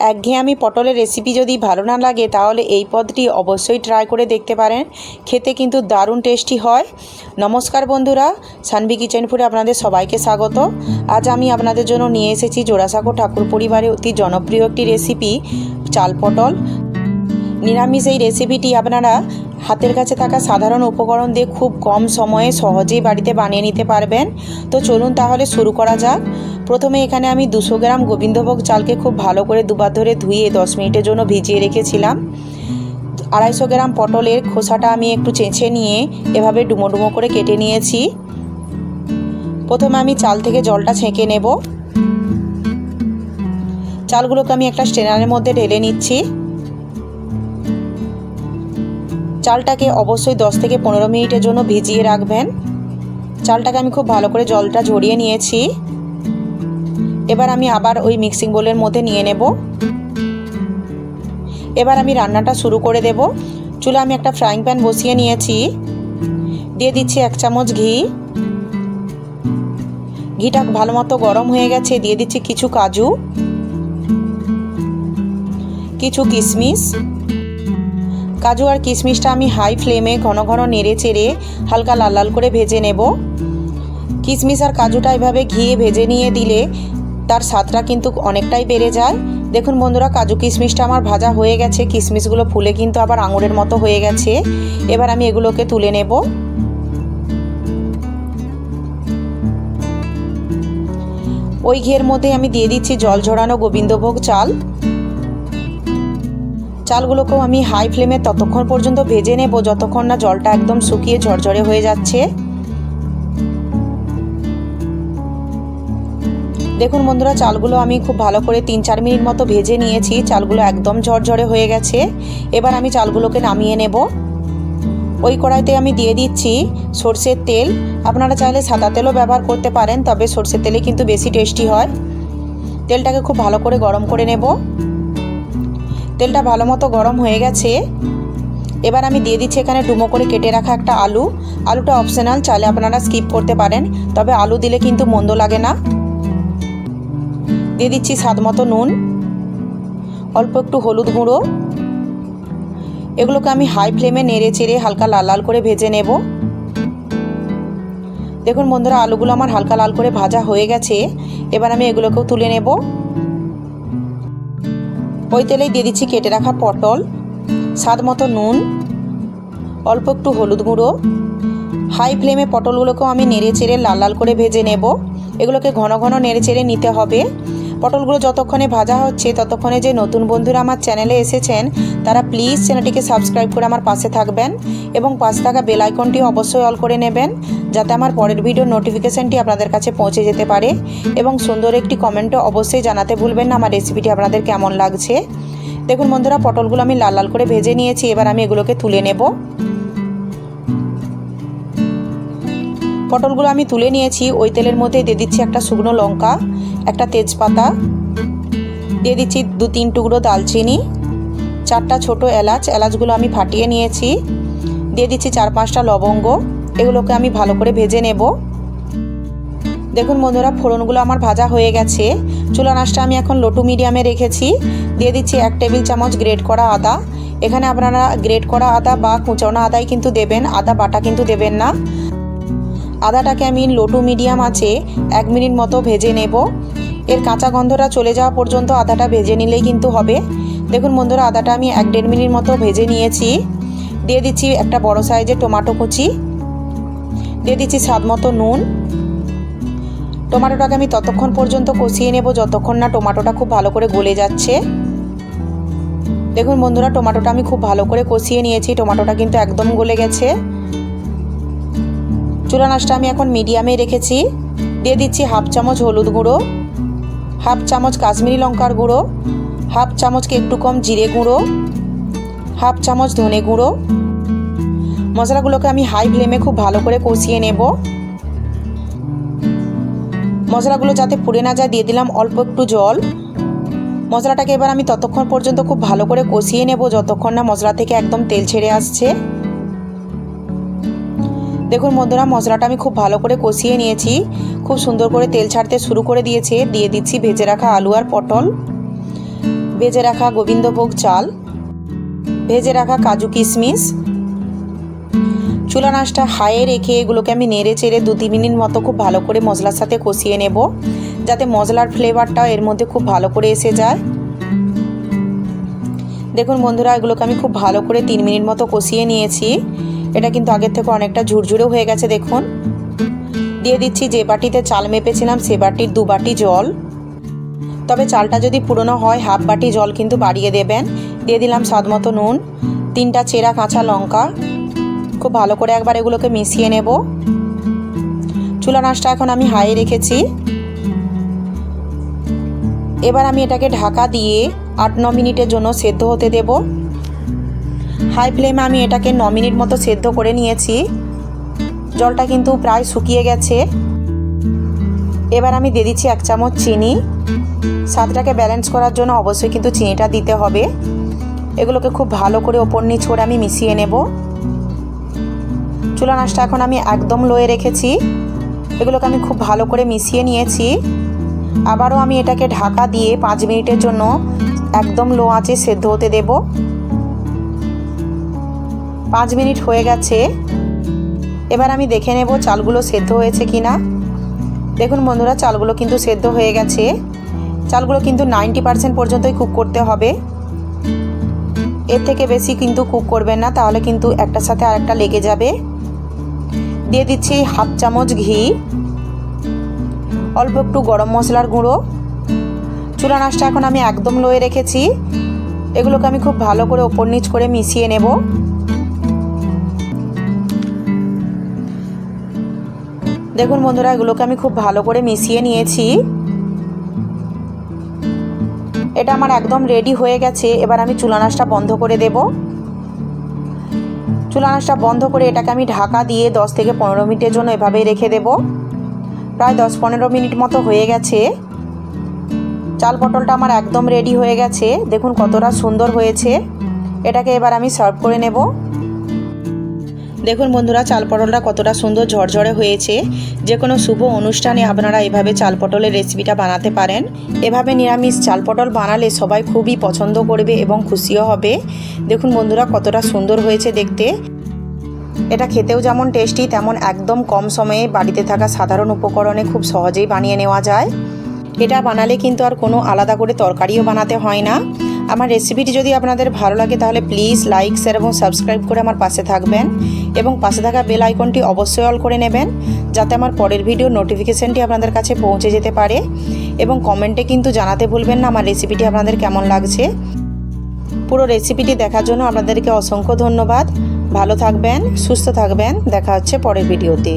একঘেয়েমি পটলের রেসিপি যদি ভালো না লাগে, তাহলে এই পদটি অবশ্যই ট্রাই করে দেখতে পারেন। খেতে কিন্তু দারুণ টেস্টি হয়। নমস্কার বন্ধুরা সানভি কিচেন ফুডে আপনাদের সবাইকে স্বাগত। আজ আমি আপনাদের জন্য নিয়ে এসেছি জোড়াসাঁকো ঠাকুর পরিবারে অতি জনপ্রিয় একটি রেসিপি চাল পটল। নিরামিষ এই রেসিপিটি আপনারা হাতের কাছে থাকা সাধারণ উপকরণ দিয়ে খুব কম সময়ে সহজেই বাড়িতে বানিয়ে নিতে পারবেন। তো চলুন তাহলে শুরু করা যাক। প্রথমে এখানে আমি দুশো গ্রাম গোবিন্দভোগ চালকে খুব ভালো করে দুবার ধরে ধুয়ে দশ মিনিটের জন্য ভিজিয়ে রেখেছিলাম। আড়াইশো গ্রাম পটলের খোসাটা আমি একটু চেঁচে নিয়ে এভাবে ডুমো ডুমো করে কেটে নিয়েছি। প্রথমে আমি চাল থেকে জলটা ছেঁকে নেব। চালগুলোকে আমি একটা স্টেনারের মধ্যে ঢেলে নিচ্ছি। চালটাকে অবশ্যই 10 থেকে পনেরো মিনিটের জন্য ভিজিয়ে রাখবেন। চালটাকে আমি খুব ভালো করে জলটা ঝরিয়ে নিয়েছি। এবার আমি আবার ওই মিক্সিং বোলের মধ্যে নিয়ে নেব। এবার আমি রান্নাটা শুরু করে দেব। চুলা আমি একটা ফ্রাইং প্যান বসিয়ে নিয়েছি। দিয়ে দিচ্ছি এক চামচ ঘি। ঘিটা ভালো মতো গরম হয়ে গেছে, দিয়ে দিচ্ছি কিছু কাজু, কিছু কিশমিশ কাজু আর কিশমিশটা আমি হাই ফ্লেমে ঘন ঘন নেড়ে চেড়ে হালকা লাল লাল করে ভেজে নেব। কিশমিশ আর কাজুটা এভাবে ঘিয়ে ভেজে নিয়ে দিলে তার স্বাদটা কিন্তু অনেকটাই বেড়ে যায়। দেখুন বন্ধুরা, কাজু কিশমিশটা আমার ভাজা হয়ে গেছে। কিশমিশগুলো ফুলে কিন্তু আবার আঙুরের মতো হয়ে গেছে। এবার আমি এগুলোকে তুলে নেব। ওই ঘিয়ের মধ্যে আমি দিয়ে দিচ্ছি জল ঝরানো গোবিন্দভোগ চাল। চালগুলোকেও আমি হাই ফ্লেমে ততক্ষণ পর্যন্ত ভেজে নেব, যতক্ষণ না জলটা একদম শুকিয়ে ঝরঝরে হয়ে যাচ্ছে। দেখুন বন্ধুরা, চালগুলো আমি খুব ভালো করে তিন চার মিনিট মতো ভেজে নিয়েছি। চালগুলো একদম ঝরঝরে হয়ে গেছে। এবার আমি চালগুলোকে নামিয়ে নেব। ওই কড়াইতে আমি দিয়ে দিচ্ছি সর্ষের তেল। আপনারা চাইলে সাদা তেলও ব্যবহার করতে পারেন, তবে সর্ষের তেলে কিন্তু বেশি টেস্টি হয়। তেলটাকে খুব ভালো করে গরম করে নেব। তেলটা ভালো মতো গরম হয়ে গেছে। এবার আমি দিয়ে দিচ্ছি এখানে ডুমো করে কেটে রাখা একটা আলু। আলুটা অপশনাল চাইলে আপনারা স্কিপ করতে পারেন। তবে আলু দিলে কিন্তু মন্দ লাগে না। দিয়ে দিচ্ছি স্বাদ মতো নুন, অল্প একটু হলুদ গুঁড়ো। এগুলোকে আমি হাই ফ্লেমে নেড়ে চেড়ে হালকা লাল লাল করে ভেজে নেব। দেখুন বন্ধুরা, আলুগুলো আমার হালকা লাল করে ভাজা হয়ে গেছে। এবার আমি এগুলোকেও তুলে নেব। ওই তেলেই দিয়ে দিচ্ছি কেটে রাখা পটল, স্বাদ মতো নুন, অল্প একটু হলুদ গুঁড়ো। হাই ফ্লেমে পটলগুলোকেও আমি নেড়ে চেড়ে লাল লাল করে ভেজে নেব। এগুলোকে ঘন ঘন নেড়ে চেড়ে নিতে হবে। পটলগুলো যতক্ষণে ভাজা হচ্ছে, ততক্ষণে যে নতুন বন্ধুরা আমার চ্যানেলে এসেছেন, তারা প্লিজ চ্যানেলটিকে সাবস্ক্রাইব করে আমার পাশে থাকবেন এবং পাশে থাকা বেল আইকনটি অবশ্যই অল করে নেবেন, যাতে আমার পরের ভিডিওর নোটিফিকেশানটি আপনাদের কাছে পৌঁছে যেতে পারে এবং সুন্দর একটি কমেন্টও অবশ্যই জানাতে ভুলবেন না আমার রেসিপিটি আপনাদের কেমন লাগছে। দেখুন বন্ধুরা, পটলগুলো আমি লাল লাল করে ভেজে নিয়েছি, এবার আমি এগুলোকে তুলে নেব। পটলগুলো আমি তুলে নিয়েছি। ওই তেলের মধ্যে দিয়ে দিচ্ছি একটা শুকনো লঙ্কা, একটা তেজপাতা। দিয়ে দিচ্ছি দু তিন টুকরো দালচিনি, চারটা ছোট এলাচ। এলাচগুলো আমি ফাটিয়ে নিয়েছি। দিয়ে দিচ্ছি চার পাঁচটা লবঙ্গ। এগুলোকে আমি ভালো করে ভেজে নেব। দেখুন বন্ধুরা, ফোড়নগুলো আমার ভাজা হয়ে গেছে। চুলা নাচটা আমি এখন লোটু মিডিয়ামে রেখেছি। দিয়ে দিচ্ছি এক টেবিল চামচ গ্রেট করা আদা। এখানে আপনারা গ্রেট করা আদা বা কুচনো আদাই কিন্তু দেবেন, আদা বাটা কিন্তু দেবেন না। আদাটাকে আমি লোটু মিডিয়াম আছে, এক মিনিট মতো ভেজে নেব। এর কাঁচা গন্ধটা চলে যাওয়া পর্যন্ত আদাটা ভেজে নিলেই কিন্তু হবে। দেখুন বন্ধুরা, আদাটা আমি এক দেড় মিনিট মতো ভেজে নিয়েছি। দিয়ে দিচ্ছি একটা বড় সাইজের টমাটো কুচি। দিয়ে দিচ্ছি স্বাদ মতো নুন। টমাটোটাকে আমি ততক্ষণ পর্যন্ত কষিয়ে নেব, যতক্ষণ না টমাটোটা খুব ভালো করে গলে যাচ্ছে। দেখুন বন্ধুরা, টমাটোটা আমি খুব ভালো করে কষিয়ে নিয়েছি, টমাটোটা কিন্তু একদম গলে গেছে। চুলা নাচটা আমি এখন মিডিয়ামে রেখেছি। দিয়ে দিচ্ছি হাফ চামচ হলুদ গুঁড়ো, হাফ চামচ কাশ্মীরি লঙ্কার গুঁড়ো, হাফ চামচকে একটু কম জিরে গুঁড়ো, হাফ চামচ ধনে গুঁড়ো। মশলাগুলোকে আমি হাই ফ্লেমে খুব ভালো করে কষিয়ে নেব। মশলাগুলো যাতে পুড়ে না যায়, দিয়ে দিলাম অল্প একটু জল। মশলাটাকে এবার আমি ততক্ষণ পর্যন্ত খুব ভালো করে কষিয়ে নেব, যতক্ষণ না মশলা থেকে একদম তেল ছেড়ে আসছে। দেখুন বন্ধুরা, মশলাটা আমি খুব ভালো করে কষিয়ে নিয়েছি। খুব সুন্দর করে তেল ছাড়তে শুরু করে দিয়েছে। দিয়ে দিচ্ছি ভেজে রাখা আলু আর পটল। ভেজে রাখা গোবিন্দভোগ চাল। ভেজে রাখা কাজু কিশমিশ। চুলা নাচটা হাইয়ে রেখে এগুলোকে আমি নেড়ে চেড়ে দু তিন মিনিট মতো খুব ভালো করে মশলার সাথে কষিয়ে নেব। যাতে মশলার ফ্লেভারটা এর মধ্যে খুব ভালো করে এসে যায়। দেখুন বন্ধুরা, এগুলোকে আমি খুব ভালো করে তিন মিনিট মতো কষিয়ে নিয়েছি। এটা কিন্তু আগের থেকে অনেকটা ঝুরঝুরে হয়ে গেছে, দেখুন। দিয়ে দিচ্ছি যে বাটিতে চাল মেপেছিলাম, সে বাটির দু বাটি জল। তবে চালটা যদি পুরনো হয়, হাফ বাটি জল কিন্তু বাড়িয়ে দেবেন। দিয়ে দিলাম স্বাদ মতো নুন, তিনটা চেরা কাঁচা লঙ্কা। খুব ভালো করে একবার এগুলোকে মিশিয়ে নেব। চুলা নাচটা এখন আমি হাই রেখেছি। এবার আমি এটাকে ঢাকা দিয়ে আট ন মিনিটের জন্য সেদ্ধ হতে দেব। হাই ফ্লেমে আমি এটাকে ন মিনিট মতো সেদ্ধ করে নিয়েছি। জলটা কিন্তু প্রায় শুকিয়ে গেছে। এবার আমি দিয়ে দিচ্ছি এক চামচ চিনি। স্বাদটাকে ব্যালেন্স করার জন্য অবশ্যই কিন্তু চিনিটা দিতে হবে। এগুলোকে খুব ভালো করে ওপর নিচ করে আমি মিশিয়ে নেব। চুলা নাচটা এখন আমি একদম লোয়ে রেখেছি। এগুলোকে আমি খুব ভালো করে মিশিয়ে নিয়েছি। আবারও আমি এটাকে ঢাকা দিয়ে পাঁচ মিনিটের জন্য একদম লো আঁচে সেদ্ধ হতে দেব। পাঁচ মিনিট হয়ে গেছে। এবার আমি দেখে নেব চালগুলো সেদ্ধ হয়েছে কি না দেখুন বন্ধুরা, চালগুলো কিন্তু সেদ্ধ হয়ে গেছে। চালগুলো কিন্তু নাইনটি পার্সেন্ট পর্যন্তই কুক করতে হবে। এর থেকে বেশি কিন্তু কুক করবেন না, তাহলে কিন্তু একটার সাথে আরেকটা লেগে যাবে। দিয়ে দিচ্ছি হাফ চামচ ঘি, অল্প একটু গরম মশলার গুঁড়ো। চুলা নাচটা এখন আমি একদম লয়ে রেখেছি। এগুলোকে আমি খুব ভালো করে ওপর নিচ করে মিশিয়ে নেব। দেখুন বন্ধুরা, এগুলোকে আমি খুব ভালো করে মিশিয়ে নিয়েছি। এটা আমার একদম রেডি হয়ে গেছে। এবার আমি চুলা নাচটা বন্ধ করে দেব। চুলা নাচটা বন্ধ করে এটাকে আমি ঢাকা দিয়ে দশ থেকে পনেরো মিনিটের জন্য এভাবেই রেখে দেব। প্রায় দশ পনেরো মিনিট মতো হয়ে গেছে। চাল পটলটা আমার একদম রেডি হয়ে গেছে। দেখুন কতটা সুন্দর হয়েছে। এটাকে এবার আমি সার্ভ করে নেব। দেখুন বন্ধুরা, চাল পটলটা কতটা সুন্দর ঝরঝরে হয়েছে। যে কোনো শুভ অনুষ্ঠানে আপনারা এভাবে চাল পটলের রেসিপিটা বানাতে পারেন। এভাবে নিরামিষ চাল পটল বানালে সবাই খুবই পছন্দ করবে এবং খুশিও হবে। দেখুন বন্ধুরা, কতটা সুন্দর হয়েছে দেখতে। এটা খেতেও যেমন টেস্টি তেমন একদম কম সময়ে বাড়িতে থাকা সাধারণ উপকরণে খুব সহজেই বানিয়ে নেওয়া যায়। এটা বানালে কিন্তু আর কোনো আলাদা করে তরকারিও বানাতে হয় না। আমার রেসিপিটি যদি আপনাদের ভালো লাগে, তাহলে প্লিজ লাইক শেয়ার এবং সাবস্ক্রাইব করে আমার পাশে থাকবেন। এবং পাশে থাকা বেল আইকনটি অবশ্যই অল করে নেবেন, যাতে আমার পরের ভিডিও নোটিফিকেশানটি আপনাদের কাছে পৌঁছে যেতে পারে। এবং কমেন্টে কিন্তু জানাতে ভুলবেন না আমার রেসিপিটি আপনাদের কেমন লাগছে। পুরো রেসিপিটি দেখার জন্য আপনাদেরকে অসংখ্য ধন্যবাদ। ভালো থাকবেন, সুস্থ থাকবেন। দেখা হচ্ছে পরের ভিডিওতে